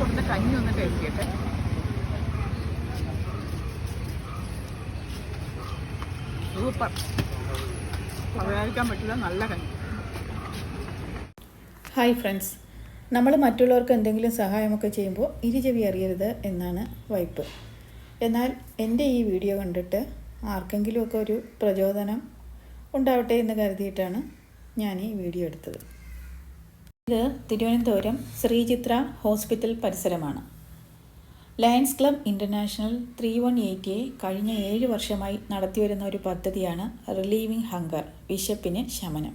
കൊടുത്ത കഞ്ഞി ഒന്ന് ടേസ്റ്റ് സൂപ്പർ. പറയാതിരിക്കാൻ പറ്റില്ല നല്ല കഞ്ഞി. Hi friends. നമ്മൾ മറ്റുള്ളവർക്ക് എന്തെങ്കിലും സഹായമൊക്കെ ചെയ്യുമ്പോൾ ഇരുചെവി അറിയരുത് എന്നാണ് വൈപ്പ്. എന്നാൽ എന്റെ ഈ വീഡിയോ കണ്ടിട്ട് ആർക്കെങ്കിലുമൊക്കെ ഒരു പ്രചോദനം ഉണ്ടാവട്ടെ എന്ന് കരുതിയിട്ടാണ് ഞാൻ ഈ വീഡിയോ എടുത്തത്. ഇത് Thiruvananthapuram Sree Chitra hospital പരിസരമാണ്. Lions club international three one eight A കഴിഞ്ഞ ഏഴ് വർഷമായി നടത്തിവരുന്ന ഒരു പദ്ധതിയാണ് റിലീവിംഗ് ഹങ്കർ വിശപ്പിന് ശമനം.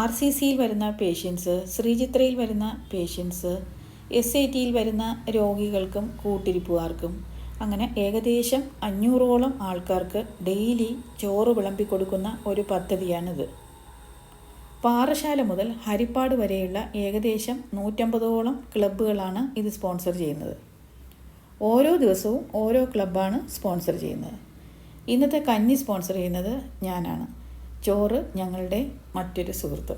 ആർ സി സിയിൽ വരുന്ന പേഷ്യൻസ് ശ്രീചിത്രയിൽ വരുന്ന പേഷ്യൻസ് എസ് ഐ ടിയിൽ വരുന്ന രോഗികൾക്കും കൂട്ടിരിപ്പുകാർക്കും അങ്ങനെ ഏകദേശം അഞ്ഞൂറോളം ആൾക്കാർക്ക് ഡെയിലി ചോറ് വിളമ്പിക്കൊടുക്കുന്ന ഒരു പദ്ധതിയാണിത്. പാറശാല മുതൽ ഹരിപ്പാട് വരെയുള്ള ഏകദേശം നൂറ്റമ്പതോളം ക്ലബ്ബുകളാണ് ഇത് സ്പോൺസർ ചെയ്യുന്നത്. ഓരോ ദിവസവും ഓരോ ക്ലബ്ബാണ് സ്പോൺസർ ചെയ്യുന്നത്. ഇന്നത്തെ കഞ്ഞി സ്പോൺസർ ചെയ്യുന്നത് ഞാനാണ്. ചോറ് ഞങ്ങളുടെ മറ്റൊരു സുഹൃത്ത്.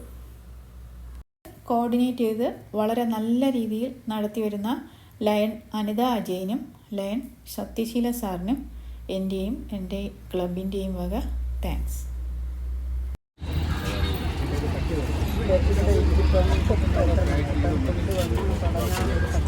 കോർഡിനേറ്റ് ചെയ്ത് വളരെ നല്ല രീതിയിൽ നടത്തി വരുന്ന ലയൺ അനിത അജയനും ലയൺ സത്യശീല സാറിനും എന്റെയും എന്റെ ക്ലബിന്റെയും വക താങ്ക്സ് ആ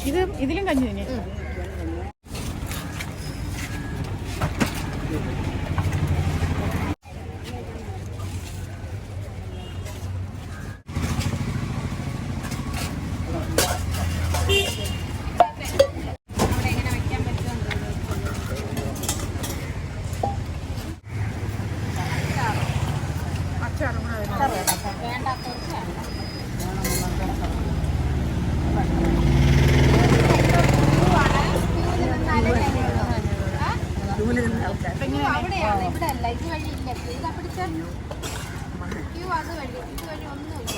ഇത് ഇതിലും കഞ്ഞി തന്നെ അവിടെയാണ് ഇവിടെ അല്ല. ഇത് വഴി ഇല്ല. ഇതാ പിടിച്ച ക്യൂ അത് വഴി. ഇത് വഴി ഒന്നുമില്ല.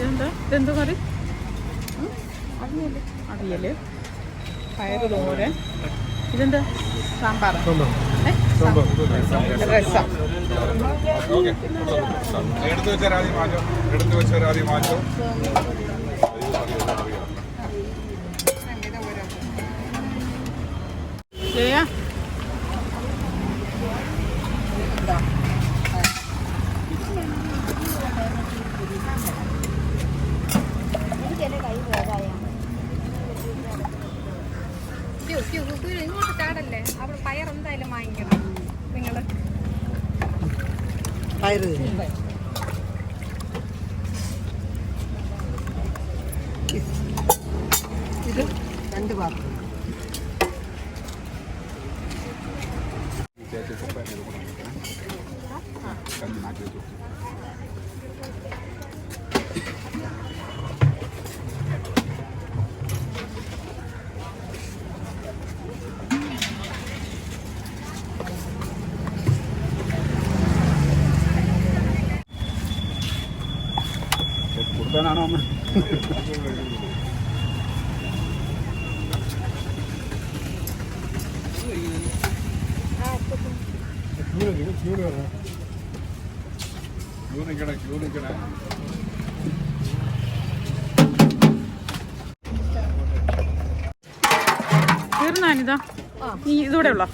ഇതെന്താ? ഇതെന്താ കറി? അവിയൽ. പയറ് തോരൻ ഇതെന്താ? സാമ്പാർ? രസം. എടുത്തു വെച്ചാൽ ആദ്യം മാറ്റം? എടുത്തു വെച്ചാൽ ആദ്യം മാറ്റം? ജയ. എനിക്കെന്റെ കൈ പോകായ ക്യൂ ക്യൂ ക്യൂ ഇങ്ങോട്ട് ചാടല്ലേ അവിടെ പയർ എന്തായാലും വാങ്ങിക്കണം നിങ്ങൾ പയറ് ഇത് രണ്ട് പാത്രം കിട്ടാനാണോ അമ്മ? ക്യൂ തീർന്നാനിതാ നീ ഇതൂടെ ഉള്ള?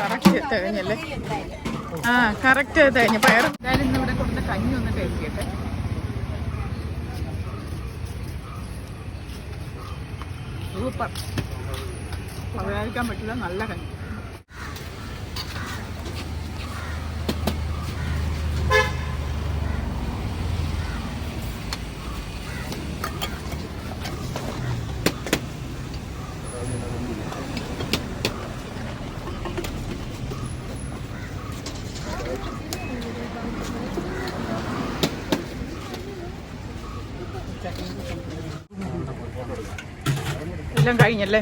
കറക്റ്റ് തികഞ്ഞല്ലേ ആ കറക്റ്റ് തികഞ്ഞ പയർ എന്തായാലും ഇന്ന് ഇവിടെ കൊടുത്ത കഞ്ഞി ഒന്ന് ടേസ്റ്റ് ചെയ്യട്ടെ സൂപ്പർ. പറയാതിരിക്കാൻ പറ്റില്ല നല്ല കഞ്ഞി. എല്ലാം കഴിഞ്ഞല്ലേ.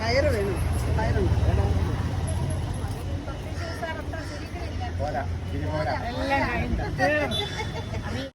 പയറ് വേണം എല്ലാം കഴിഞ്ഞു